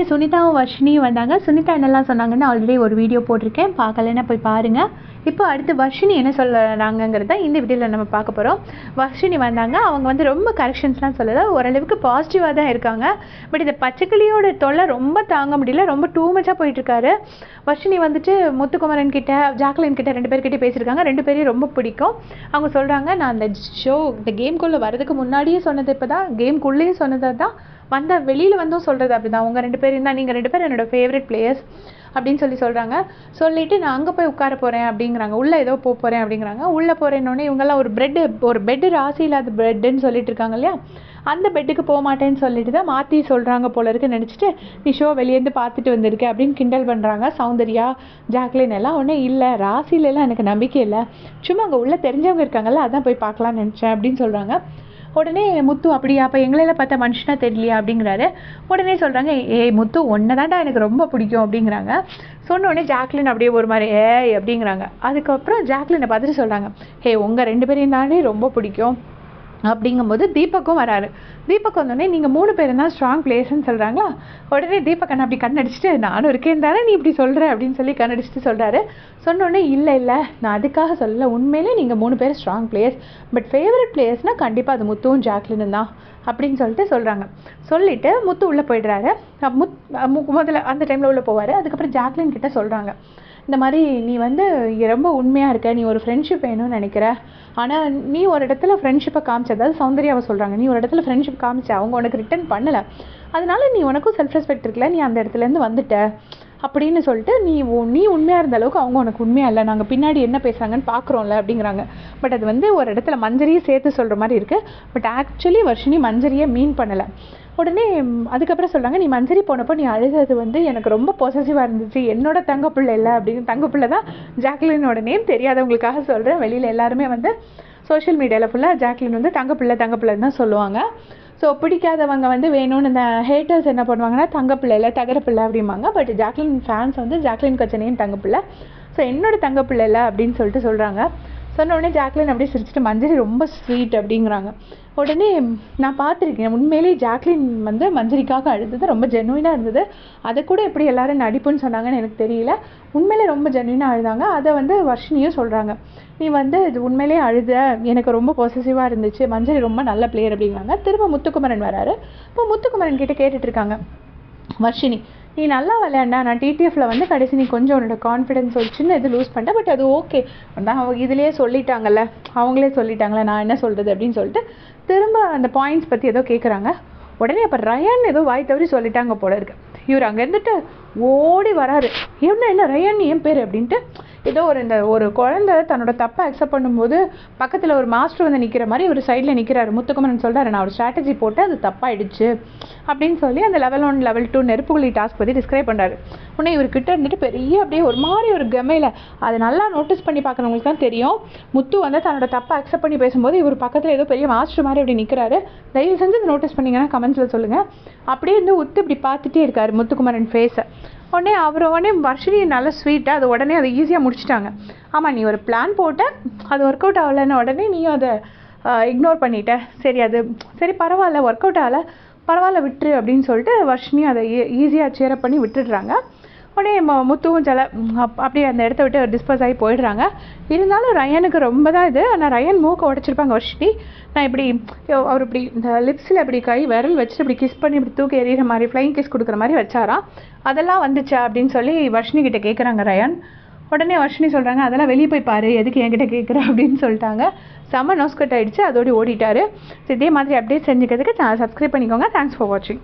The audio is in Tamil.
இன்றைக்கி சுனிதாவும் வர்ஷினியும் வந்தாங்க. சுனிதா என்னெல்லாம் சொன்னாங்கன்னு ஆல்ரெடி ஒரு வீடியோ போட்டிருக்கேன். பார்க்கலன்னா போய் பாருங்கள் இப்போ அடுத்து வர்ஷினி என்ன சொல்கிறாங்கிறத இந்த வீடியோவில் நம்ம பார்க்க போகிறோம் வர்ஷினி வந்தாங்க. அவங்க வந்து ரொம்ப கரெக்ஷன்ஸ்லாம் சொல்லலை. ஓரளவுக்கு பாசிட்டிவாக தான் இருக்காங்க. பட் இந்த பச்சைக்கிளியோட தொல்லை ரொம்ப தாங்க முடியல. ரொம்ப டூ மச்சாக போயிட்டுருக்காரு. வர்ஷினி வந்துட்டு முத்துக்குமரன் கிட்ட ஜாக்லின் கிட்ட ரெண்டு பேர்கிட்ட பேசியிருக்காங்க. ரெண்டு பேரையும் ரொம்ப பிடிக்கும். அவங்க சொல்கிறாங்க நான் அந்த ஷோ இந்த கேம்குள்ளே வரதுக்கு முன்னாடியே சொன்னது இப்போ தான் கேம்குள்ளேயே சொன்னதை தான் வந்த வெளியில் வந்தும் சொல்கிறது அப்படி தான் உங்கள் ரெண்டு பேரும் தான் நீங்கள் ரெண்டு பேரும் என்னோட ஃபேவரட் பிளேயர்ஸ் அப்படின்னு சொல்லி சொல்கிறாங்க சொல்லிவிட்டு நான் அங்கே போய் உட்கார போகிறேன் அப்படிங்கிறாங்க. உள்ளே ஏதோ போக போகிறேன் அப்படிங்கிறாங்க. உள்ளே போகிறேன்னொடனே இவங்கெல்லாம் ஒரு பெட்டு ஒரு பெட்டு ராசி இல்லாத பெட்டுன்னு சொல்லிட்டு இருக்காங்க இல்லையா? அந்த பெட்டுக்கு போக மாட்டேன்னு சொல்லிட்டு தான் மாற்றி சொல்கிறாங்க போல இருக்கு நினச்சிட்டு நீ ஷோ வெளியேருந்து பார்த்துட்டு வந்திருக்க அப்படின்னு கிண்டல் பண்ணுறாங்க சௌந்தர்யா ஜாக்லின் எல்லாம் ஒன்றே இல்லை. ராசிலெல்லாம் எனக்கு நம்பிக்கை இல்லை. சும்மா அங்கே உள்ளே தெரிஞ்சவங்க இருக்காங்கல்ல அதான் போய் பார்க்கலான்னு நினச்சேன் அப்படின்னு சொல்கிறாங்க உடனே முத்து அப்படியா? அப்போ எங்களெல்லாம் பார்த்தா மனுஷனா தெரியலையா? அப்படிங்கிறாரு. உடனே சொல்கிறாங்க ஏய் முத்து ஒன்றை தான்டா எனக்கு ரொம்ப பிடிக்கும் அப்படிங்கிறாங்க. சொன்னோடனே ஜாக்லின் அப்படியே ஒரு மாதிரி ஏய் அப்படிங்கிறாங்க. அதுக்கப்புறம் ஜாக்லினை பார்த்துட்டு சொல்கிறாங்க ஹே உங்கள் ரெண்டு பேரையும் தானே ரொம்ப பிடிக்கும். அப்படிங்கும்போது தீபக்கும் வராரு. தீபக் வந்தோடனே நீங்கள் மூணு பேரும் தான் ஸ்ட்ராங் பிளேயர்ஸ்னு சொல்கிறாங்களா உடனே தீபக் அண்ணா அப்படி கண்ணடிச்சிட்டு நானும் இருக்கேன் தானே நீ இப்படி சொல்கிற அப்படின்னு சொல்லி கண்ணடிச்சிட்டு சொல்கிறாரு சொன்னோடனே இல்லை இல்லை நான் அதுக்காக சொல்லலை. உண்மையிலே நீங்கள் மூணு பேர் ஸ்ட்ராங் பிளேயர்ஸ் பட் ஃபேவரட் பிளேயர்ஸ்னால் கண்டிப்பாக அது முத்துவும் ஜாக்லினும் தான். அப்படின்னு சொல்லிட்டு சொல்கிறாங்க சொல்லிவிட்டு முத்து உள்ளே போயிடுறாரு. முத் மு- முதல்ல அந்த டைமில் உள்ளே போவார். அதுக்கப்புறம் ஜாக்லின் கிட்ட சொல்கிறாங்க இந்த மாதிரி நீ வந்து ரொம்ப உண்மையாக இருக்க நீ ஒரு ஃப்ரெண்ட்ஷிப் வேணும்னு நினைக்கிற. ஆனால் நீ ஒரு இடத்துல ஃப்ரெண்ட்ஷிப்பை காமிச்ச அதாவது சௌந்தர்யாவை சொல்கிறாங்க நீ ஒரு இடத்துல ஃப்ரெண்ட்ஷிப் காமிச்ச அவங்க உனக்கு ரிட்டர்ன் பண்ணலை. அதனால நீ உனக்கும் செல்ஃப் ரெஸ்பெக்ட் இருக்கல நீ அந்த இடத்துலேருந்து வந்துட்ட. அப்படின்னு சொல்லிட்டு நீ உ- நீ உண்மையாக இருந்த அளவுக்கு அவங்க உனக்கு உண்மையாக இல்லை. நாங்கள் பின்னாடி என்ன பேசுகிறாங்கன்னு பார்க்குறோம்ல அப்படிங்கிறாங்க. பட் அது வந்து ஒரு இடத்துல மஞ்சரியை சேர்த்து சொல்கிற மாதிரி இருக்குது பட் ஆக்சுவலி வர்ஷினி மஞ்சரியை மீன் பண்ணலை. உடனே அதுக்கப்புறம் சொல்கிறாங்க நீ மஞ்சரி போனப்போ நீ அழுதது வந்து எனக்கு ரொம்ப பொசசிவாக இருந்துச்சு. என்னோட தங்க பிள்ளை இல்லை அப்படின்னு. தங்க பிள்ளை தான் ஜாக்லினோட நேம் தெரியாதவங்களுக்காக சொல்கிறேன் வெளியில் எல்லாருமே வந்து சோஷியல் மீடியாவில் ஃபுல்லாக ஜாக்லின் வந்து தங்க பிள்ளை தங்க பிள்ளைன்னு தான் சொல்லுவாங்க. ஸோ பிடிக்காதவங்க வந்து வேணும்னு இந்த ஹேட்டர்ஸ் என்ன பண்ணுவாங்கன்னா தங்கப்பிள்ளை இல்லை தகரப்பிள்ளை அப்படிம்பாங்க. பட் ஜாக்லின் ஃபேன்ஸ் வந்து ஜாக்லின் கச்சனையும் தங்கப்பிள்ளை ஸோ என்னோட தங்கப்பிள்ளை இல்லை அப்படின்னு சொல்லிட்டு சொல்கிறாங்க சொன்ன உடனே ஜாக்லின் அப்படியே சிரிச்சிட்டு மஞ்சரி ரொம்ப ஸ்வீட் அப்படிங்கிறாங்க. உடனே நான் பார்த்துருக்கேன். உண்மையிலேயே ஜாக்லின் வந்து மஞ்சரிக்காக அழுதது ரொம்ப ஜென்வினாக இருந்தது. அதை கூட எப்படி எல்லாரும் நடிப்புன்னு சொன்னாங்கன்னு எனக்கு தெரியல. உண்மையிலே ரொம்ப ஜென்வினாக அழுதாங்க. அதை வந்து வர்ஷினியும் சொல்கிறாங்க நீ வந்து இது உண்மையிலேயே அழுத. எனக்கு ரொம்ப பொசசிவாக இருந்துச்சு. மஞ்சரி ரொம்ப நல்ல பிளேயர் அப்படிங்கிறாங்க. திரும்ப முத்துக்குமரன் வராரு. இப்போ முத்துக்குமரன் கிட்டே கேட்டுட்ருக்காங்க வர்ஷினி நீ நல்லா விளையாண்டா நான் டிடிஎஃப்ல வந்து கடைசி நீ கொஞ்சம் உன்னோட கான்ஃபிடன்ஸ் ஒரு சின்ன இது லூஸ் பண்ணிட்டேன் பட் அது ஓகே நான் அவங்க இதுலேயே சொல்லிட்டாங்கல்ல அவங்களே சொல்லிட்டாங்களே நான் என்ன சொல்கிறது அப்படின்னு சொல்லிட்டு திரும்ப அந்த பாயிண்ட்ஸ் பற்றி ஏதோ கேட்குறாங்க உடனே அப்போ ரயன் ஏதோ வாய் தவறி சொல்லிட்டாங்க போல இருக்கு. இவர் அங்கே இருந்துட்டு ஓடி வராரு. என்ன என்ன ரயன் என் பேர் அப்படின்ட்டு ஏதோ ஒரு இந்த ஒரு குழந்தை தன்னோட தப்பை அக்செப்ட் பண்ணும்போது பக்கத்தில் ஒரு மாஸ்டர் வந்து நிற்கிற மாதிரி ஒரு சைடில் நிற்கிறாரு முத்துக்குமரன் சொல்கிறாரு நான் ஒரு ஸ்ட்ராட்டஜி போட்டு அது தப்பாயிடுச்சு. அப்படின்னு சொல்லி அந்த லெவல் ஒன் லெவல் டூ நெருப்புகுழி டாஸ்க் பற்றி டிஸ்கிரைப் பண்ணுறாரு உடனே இவர் கிட்ட இருந்துட்டு பெரிய அப்படியே ஒரு மாதிரி ஒரு கமையில் அதை நல்லா நோட்டீஸ் பண்ணி பார்க்குறவங்களுக்கு தான் தெரியும். முத்து வந்து தன்னோட தப்பை அக்செப்ட் பண்ணி பேசும்போது இவர் பக்கத்தில் ஏதோ பெரிய மாஸ்டர் மாதிரி அப்படி நிற்கிறாரு தயவு செஞ்சு இந்த நோட்டீஸ் பண்ணீங்கன்னா கமெண்ட்ஸில் சொல்லுங்கள் அப்படியே வந்து உத்து இப்படி பார்த்துட்டே இருக்கார் முத்துக்குமரன் ஃபேஸை உடனே அவர் உடனே வர்ஷினி நல்ல ஸ்வீட்டாக அது உடனே அதை ஈஸியாக முடிச்சிட்டாங்க. ஆமாம் நீ ஒரு பிளான் போட்ட அது ஒர்க் அவுட் ஆகலைன்னு உடனே நீயும் அதை இக்னோர் பண்ணிட்ட. சரி அது சரி பரவாயில்ல ஒர்க் அவுட் ஆகலை பரவாயில்ல விட்டுரு அப்படின்னு சொல்லிட்டு வர்ஷினியும் அதை e-, ஈஸியாக சேரப் பண்ணி விட்டுடுறாங்க. உடனே முத்துவும் சில அப் அப்படியே அந்த இடத்த விட்டு டிஸ்போஸ் ஆகி போயிடுறாங்க. இருந்தாலும் ரயனுக்கு ரொம்ப தான் இது. ஆனால் ரயன் மூக்கை உடைச்சிருப்பாங்க வர்ஷினி. நான் இப்படி அவர் இப்படி இந்த லிப்ஸில் இப்படி கை விரல் வச்சுட்டு இப்படி கிஸ் பண்ணி இப்படி தூக்கி எறிகிற மாதிரி ஃப்ளைங் கிஸ் கொடுக்குற மாதிரி வச்சாராம். அதெல்லாம் வந்துச்சா அப்படின்னு சொல்லி வர்ஷினி கிட்டே கேட்குறாங்க ரயான். உடனே வர்ஷினி சொல்கிறாங்க அதெல்லாம் வெளியே போய் பாரு எதுக்கு என்கிட்ட கேட்குற அப்படின்னு சொல்லிட்டாங்க. செம்ம நோஸ்கட் ஆகிடுச்சு அதோடு ஓடிட்டாரு. இதே மாதிரி அப்டேட் செஞ்சுக்கிறதுக்கு சப்ஸ்கிரைப் பண்ணிக்கோங்க. தேங்க்ஸ் ஃபார் வாட்சிங்